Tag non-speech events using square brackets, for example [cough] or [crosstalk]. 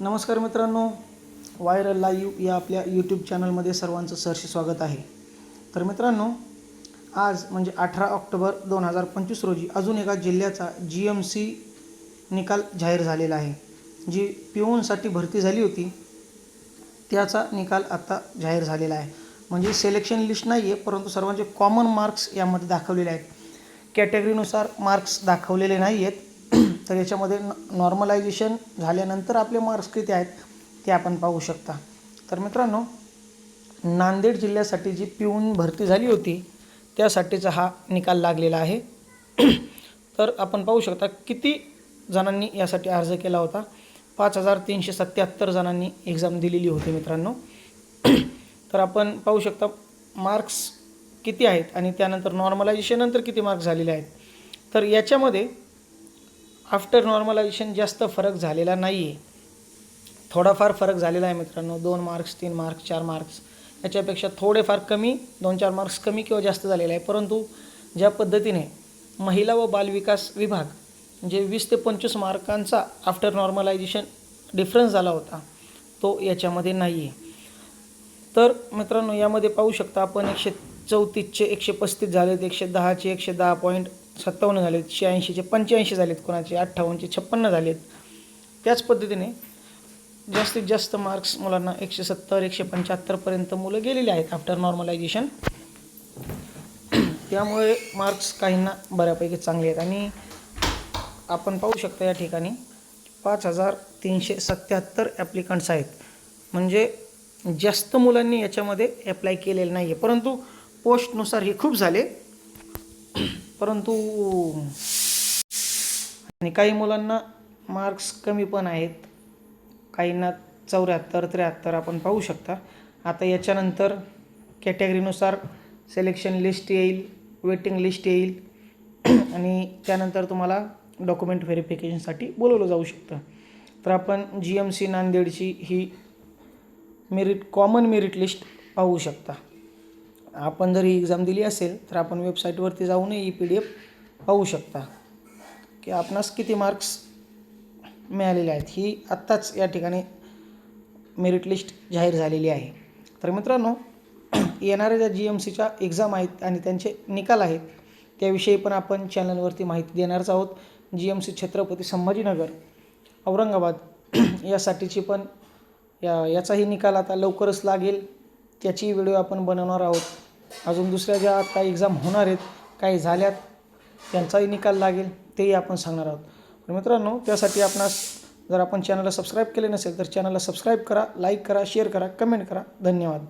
नमस्कार मित्रांनो viral live या आपल्या यूट्यूब चॅनलमध्ये सर्वांचं सहर्ष स्वागत आहे. तर मित्रांनो आज म्हणजे अठरा ऑक्टोबर दोन हजार पंचवीस रोजी अजून एका जिल्ह्याचा जी एम सी निकाल जाहीर झालेला आहे. जी पिऊनसाठी भरती झाली होती त्याचा निकाल आत्ता जाहीर झालेला आहे. म्हणजे सिलेक्शन लिस्ट नाही आहे परंतु सर्वांचे कॉमन मार्क्स यामध्ये दाखवलेले आहेत. कॅटेगरीनुसार मार्क्स दाखवलेले नाही आहेत तर याच्यामध्ये नॉर्मलायझेशन झाल्यानंतर आपले मार्क्स किती आहेत ते आपण पाहू शकता. तर मित्रांनो नांदेड जिल्ह्यासाठी जी पिऊन भरती झाली होती त्यासाठीचा हा निकाल लागलेला आहे. [clears throat] तर आपण पाहू शकता किती जणांनी यासाठी अर्ज केला होता? पाच हजार तीनशे सत्याहत्तर जणांनी एक्झाम दिलेली होती मित्रांनो. [clears throat] तर आपण पाहू शकता मार्क्स किती आहेत आणि त्यानंतर नॉर्मलायझेशननंतर किती मार्क्स झालेले आहेत? तर याच्यामध्ये आफ्टर नॉर्मलायझेशन जास्त फरक झालेला नाही आहे थोडाफार फरक झालेला आहे मित्रांनो. दोन मार्क्स तीन मार्क्स चार मार्क्स याच्यापेक्षा थोडेफार कमी दोन चार मार्क्स कमी किंवा जास्त झालेले आहे. परंतु ज्या पद्धतीने महिला व बालविकास विभाग म्हणजे वीस ते पंचवीस मार्कांचा आफ्टर नॉर्मलायझेशन डिफरन्स झाला होता तो याच्यामध्ये नाही आहे तर मित्रांनो यामध्ये पाहू शकता आपण एकशे चौतीसचे एकशे पस्तीस झालेत एकशे दहाचे एकशे दहा पॉईंट सत्तावन्न झालेत शहाऐंशीचे पंच्याऐंशी झालेत कोणाचे अठ्ठावन्नचे छप्पन्न झालेत. त्याच पद्धतीने जास्तीत जास्त मार्क्स मुलांना एकशे सत्तर एकशे पंच्याहत्तरपर्यंत मुलं गेलेली आहेत आफ्टर नॉर्मलायझेशन त्यामुळे मार्क्स काहींना बऱ्यापैकी चांगले आहेत. आणि आपण पाहू शकता या ठिकाणी पाच हजार तीनशे सत्याहत्तर ॲप्लिकंट्स आहेत. म्हणजे जास्त मुलांनी याच्यामध्ये ॲप्लाय केलेलं नाही आहे परंतु पोस्टनुसार हे खूप झाले. परंतु आणि काही मुलांना मार्क्स कमी पण आहेत. काहींना चौऱ्याहत्तर त्र्याहत्तर आपण पाहू शकता. आता याच्यानंतर कॅटेगरीनुसार सिलेक्शन लिस्ट येईल वेटिंग लिस्ट येईल. [clears throat] आणि त्यानंतर तुम्हाला डॉक्युमेंट व्हेरिफिकेशनसाठी बोलवलं जाऊ शकतं. तर आपण जी एम सी नांदेडची ही मेरिट कॉमन मेरिट लिस्ट पाहू शकता. आपण जर ही एक्झाम दिली असेल तर आपण वेबसाईटवरती जाऊनही ही पी डी एफ पाहू शकता. की आपणास किती मार्क्स मिळालेले आहेत ही आत्ताच या ठिकाणी मेरिट लिस्ट जाहीर झालेली आहे. तर मित्रांनो [clears throat] येणाऱ्या ज्या जी एम सीच्या एक्झाम आहेत आणि त्यांचे निकाल आहेत त्याविषयी पण आपण चॅनलवरती माहिती देणारच आहोत. G M C Chhatrapati Sambhajinagar Aurangabad [clears throat] यासाठीची पण या याचाही निकाल आता लवकरच लागेल. त्याची व्हिडिओ आपण बनवणार आहोत. अजून दुसऱ्या ज्या आता एक्झाम होणार आहेत काही झाल्यात त्यांचाही निकाल लागेल तेही आपण सांगणार आहोत. मित्रांनो त्यासाठी आपणास जर आपण चॅनलला सबस्क्राईब केले नसेल तर चॅनलला सबस्क्राईब करा लाईक करा शेअर करा कमेंट करा. धन्यवाद.